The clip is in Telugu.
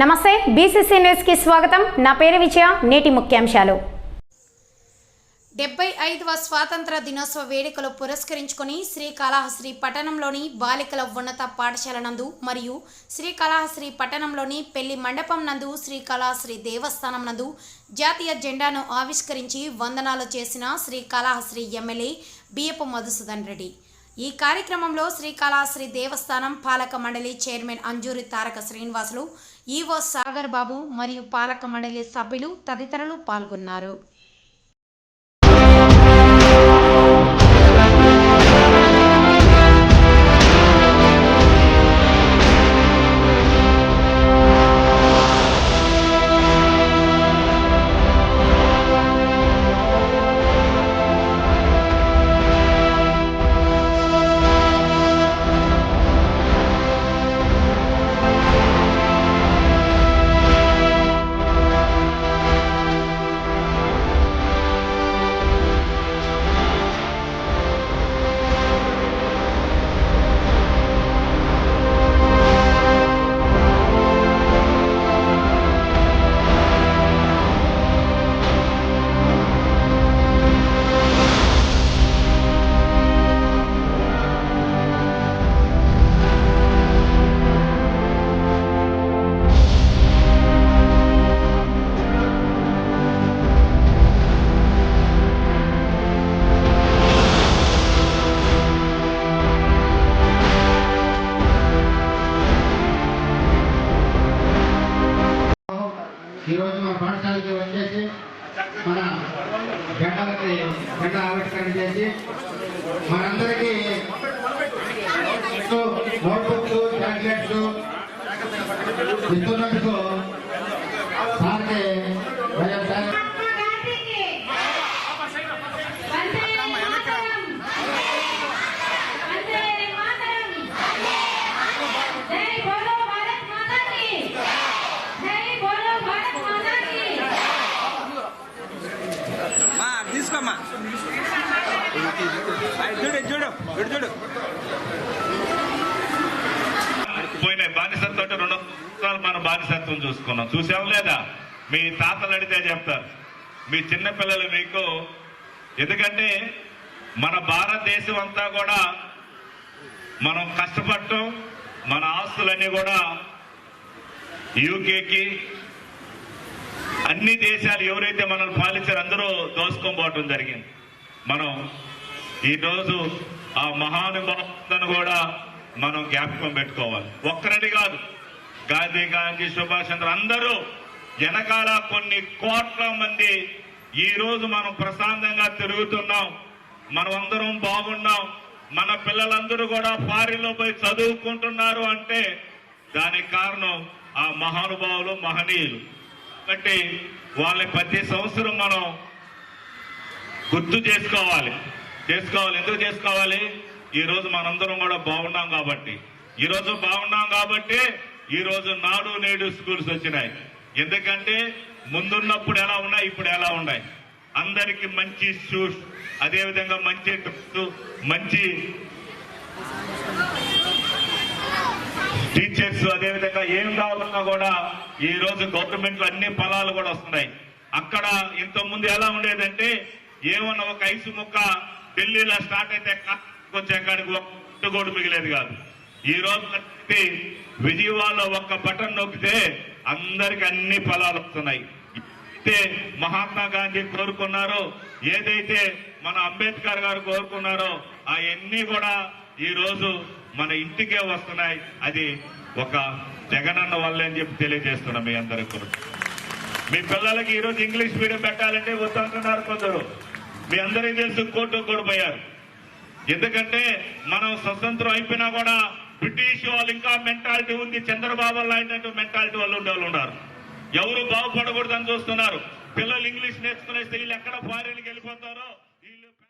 నమస్తే బీసీసీ న్యూస్కి స్వాగతం. నా పేరు విజయ నేటి ముఖ్యాంశాలు. డెబ్బై ఐదవ స్వాతంత్ర దినోత్సవ వేడుకలు పురస్కరించుకొని శ్రీకాళహస్త్రి పట్టణంలోని బాలికల ఉన్నత పాఠశాల నందు మరియు శ్రీకాళహస్త్రి పట్టణంలోని పెళ్ళి మండపం నందు శ్రీకాళహస్త్రి దేవస్థానం నందు జాతీయ జెండాను ఆవిష్కరించి వందనాలు చేసిన శ్రీకాళహస్త్రి ఎమ్మెల్యే బియ్యపు మధుసూదన్ రెడ్డి. ఈ కార్యక్రమంలో శ్రీకాళహస్త్రి దేవస్థానం పాలక మండలి చైర్మన్ అంజూరి తారక శ్రీనివాసులు ఈవో సాగర్ బాబు మరియు పాలక మండలి సభ్యులు తదితరులు పాల్గొన్నారు. ఈరోజు మన పాఠశాలకి వచ్చేసి మన జెండాలకి జెండా ఆవిష్కరణ చేసి మనందరికీ నోట్బుక్స్ చాక్లెట్స్ ఇస్తున్నందుకు పోయినాయి బానిసత్వం అంటే రెండు సంవత్సరాలు మనం బానిసత్వం చూసుకున్నాం. చూసాం లేదా? మీ తాతలు అడిగితే చెప్తారు. మీ చిన్నపిల్లలు మీకు. ఎందుకంటే మన భారతదేశం అంతా కూడా మనం కష్టపడటం మన ఆస్తులన్నీ కూడా యూకేకి అన్ని దేశాలు ఎవరైతే మనల్ని పాలించారో అందరూ దోసుకోబోవటం జరిగింది. మనం ఈరోజు ఆ మహానుభావులను కూడా మనం జ్ఞాపకం పెట్టుకోవాలి. ఒక్కరని కాదు గాంధీ గాంధీ సుభాష్ చంద్ర అందరూ వెనకాల కొన్ని కోట్ల మంది ఈ రోజు మనం ప్రశాంతంగా తిరుగుతున్నాం. మనం అందరం బాగున్నాం. మన పిల్లలందరూ కూడా ఫారిన్లో పోయి చదువుకుంటున్నారు అంటే దానికి కారణం ఆ మహానుభావులు మహనీయులు. కాబట్టి వాళ్ళని ప్రతి సంవత్సరం మనం గుర్తు చేసుకోవాలి. చేసుకోవాలి. ఎందుకు చేసుకోవాలి? ఈరోజు మనందరం కూడా బాగున్నాం కాబట్టి. ఈరోజు బాగున్నాం కాబట్టి ఈరోజు నాడు నేడు స్కూల్స్ వచ్చినాయి. ఎందుకంటే ముందున్నప్పుడు ఎలా ఉన్నాయి ఇప్పుడు ఎలా ఉన్నాయి? అందరికి మంచి షూస్ అదేవిధంగా మంచి మంచి టీచర్స్ అదేవిధంగా ఏం కావాలన్నా కూడా ఈ రోజు గవర్నమెంట్ అన్ని ఫలాలు కూడా వస్తున్నాయి. అక్కడ ఇంతకుముందు ఎలా ఉండేదంటే ఏమన్నా ఒక ఐసు ముక్క ఢిల్లీలో స్టార్ట్ అయితే వచ్చే కాడికి ఒక్క కూడా మిగిలేదు కాదు. ఈ రోజు విజయవాడలో ఒక్క బటన్ నొక్కితే అందరికి అన్ని ఫలాలు వస్తున్నాయి. అయితే మహాత్మా గాంధీ కోరుకున్నారో. ఏదైతే మన అంబేద్కర్ గారు కోరుకున్నారో అవన్నీ కూడా ఈ రోజు మన ఇంటికే వస్తున్నాయి. అది ఒక జగనన్న వల్లే అని చెప్పి తెలియజేస్తున్నాం మీ అందరికి కూడా. మీ పిల్లలకి ఈరోజు ఇంగ్లీష్ మీడియం పెట్టాలంటే వద్దంటున్నారు కొందరు. మీ అందరికీ తెలుసు కోర్టు కూడా పోయారు ఎందుకంటే మనం స్వతంత్రం అయిపోయినా కూడా బ్రిటిష్ వాళ్ళు ఇంకా మెంటాలిటీ ఉంది చంద్రబాబు లాంటి మెంటాలిటీ వాళ్ళు ఉండే వాళ్ళు ఉన్నారు. ఎవరు బాగుపడకూడదని చూస్తున్నారు. పిల్లలు ఇంగ్లీష్ నేర్చుకునే వీళ్ళు ఎక్కడ ఫారెన్కి వెళ్ళిపోతారో